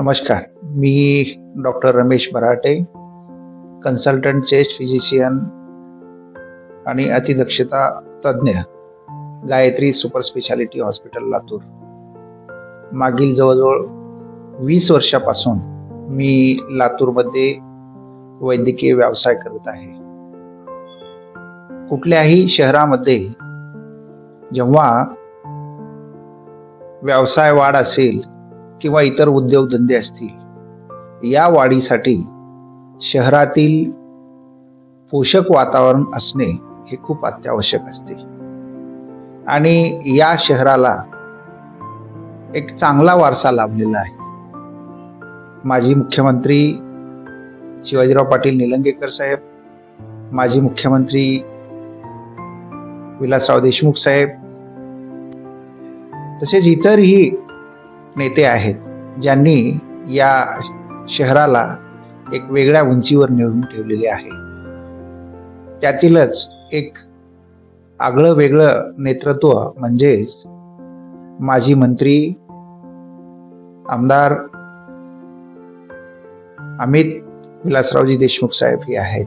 नमस्कार. मी doctor Ramesh Barate consultant chest physician आणि अतिदक्षता तज्ज्ञ Gayatri super speciality hospital Latur. मागील जवळजवळ वीस वर्षापासून मी लातूरमध्ये वैद्यकीय व्यवसाय करत आहे. कुठल्याही शहरामध्ये जेव्हा व्यवसाय वाढ असेल किंवा इतर उद्योगधंदे असतील या वाढीसाठी शहरातील पोषक वातावरण असणे हे खूप अत्यावश्यक असते. आणि या शहराला एक चांगला वारसा लाभलेला आहे. माजी मुख्यमंत्री शिवाजीराव पाटील निलंगेकर साहेब माजी मुख्यमंत्री विलासराव देशमुख साहेब तसेच इतरही नेते आहेत ज्यांनी या शहराला एक वेगळ्या उंचीवर नेऊन ठेवलेले आहे. त्यातीलच एक आगळं वेगळं नेतृत्व म्हणजेच माजी मंत्री आमदार अमित विलासरावजी देशमुख साहेब हे आहेत.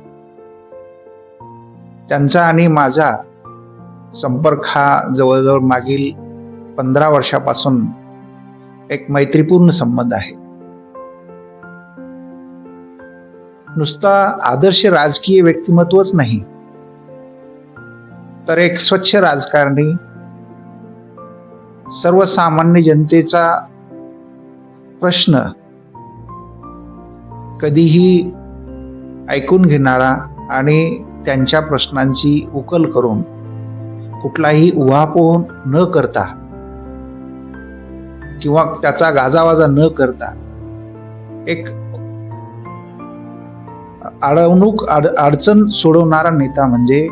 त्यांचा आणि माझा संपर्क हा जवळजवळ मागील पंधरा वर्षापासून एक मैत्रीपूर्ण संबंध आहे. नुसता आदर्श राजकीय व्यक्तिमत्वच नाही तर एक स्वच्छ राजकारणी सर्वसामान्य जनतेचा प्रश्न कधीही ऐकून घेणारा आणि त्यांच्या प्रश्नांची उकल करून कुठलाही उहापोह न करता किंवा त्याचा गाजावाजा न करता एक अडवणूक आड अडचण सोडवणारा नेता म्हणजे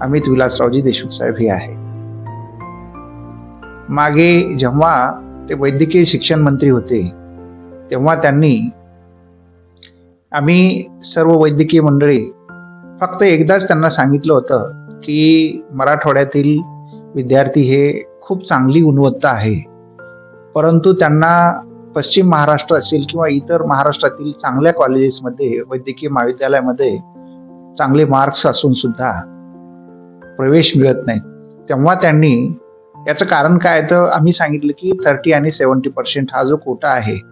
अमित विलासरावजी देशमुख साहेब हे आहे. मागे जेव्हा ते वैद्यकीय शिक्षण मंत्री होते तेव्हा त्यांनी आम्ही सर्व वैद्यकीय मंडळी फक्त एकदाच त्यांना सांगितलं होतं की मराठवाड्यातील विद्यार्थी हे खूप चांगली गुणवत्ता आहे. परंतु त्यांना पश्चिम महाराष्ट्र असेल किंवा इतर महाराष्ट्रातील चांगल्या कॉलेजेसमध्ये वैद्यकीय महाविद्यालयामध्ये चांगले मार्क्स असून सुद्धा प्रवेश मिळत नाही तेव्हा त्यांनी याचं कारण काय तर आम्ही सांगितलं की थर्टी आणि सेवन्टी पर्सेंट हा जो कोटा आहे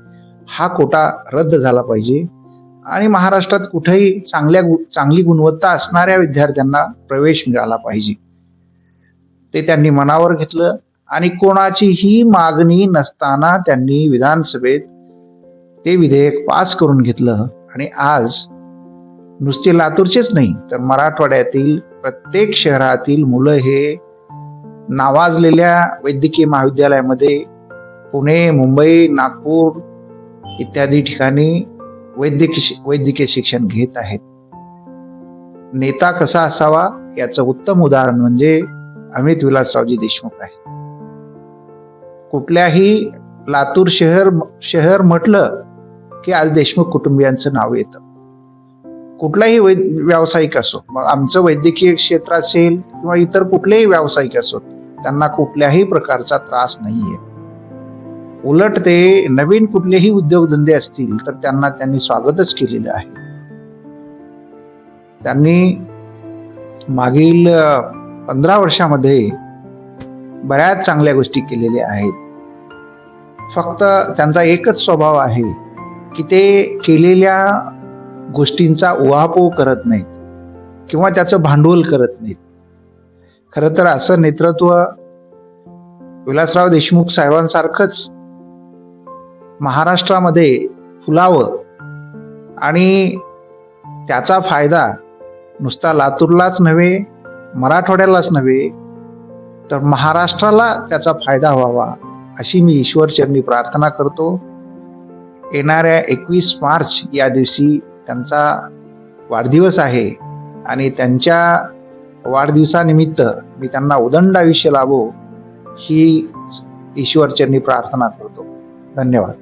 हा कोटा रद्द झाला पाहिजे. आणि महाराष्ट्रात कुठेही चांगल्या गु चांगली गुणवत्ता असणाऱ्या विद्यार्थ्यांना प्रवेश मिळाला पाहिजे. ते त्यांनी मनावर घेतलं. आणि कोणाचीही मागणी नसताना त्यांनी विधानसभेत ते विधेयक पास करून घेतलं. आणि आज नुसते लातूरचेच नाही तर मराठवाड्यातील प्रत्येक शहरातील मुलं हे नावाजलेल्या वैद्यकीय महाविद्यालयामध्ये पुणे मुंबई नागपूर इत्यादी ठिकाणी वैद्यकीय वैद्यकीय शिक्षण घेत आहेत. नेता कसा असावा याचं उत्तम उदाहरण म्हणजे अमित विलासरावजी देशमुख आहे कुठल्याही लातूर शहर शहर म्हटलं की आज देशमुख कुटुंबियांचं नाव येतं. कुठलाही वै व्यावसायिक असो मग आमचं वैद्यकीय क्षेत्र असेल किंवा इतर कुठलेही व्यावसायिक असो त्यांना कुठल्याही प्रकारचा त्रास नाहीये. उलट ते नवीन कुठलेही उद्योगधंदे असतील तर त्यांना त्यांनी स्वागतच केलेलं आहे. त्यांनी मागील पंधरा वर्षामध्ये बऱ्याच चांगल्या गोष्टी केलेल्या आहेत. फक्त त्यांचा एकच स्वभाव आहे की ते केलेल्या गोष्टींचा उहापोह करत नाहीत किंवा त्याचं भांडवल करत नाहीत. खरं तर असं नेतृत्व विलासराव देशमुख साहेबांसारखंच महाराष्ट्रामध्ये फुलावं आणि त्याचा फायदा नुसता लातूरलाच नव्हे मराठवाड्यालाच नव्हे तर महाराष्ट्राला त्याचा फायदा व्हावा अशी मी ईश्वरचरणी प्रार्थना करतो. येणाऱ्या एकवीस मार्च या दिवशी त्यांचा वाढदिवस आहे आणि त्यांच्या वाढदिवसानिमित्त मी त्यांना उदंड आयुष्य लाभो ही ईश्वरचरणी प्रार्थना करतो. धन्यवाद.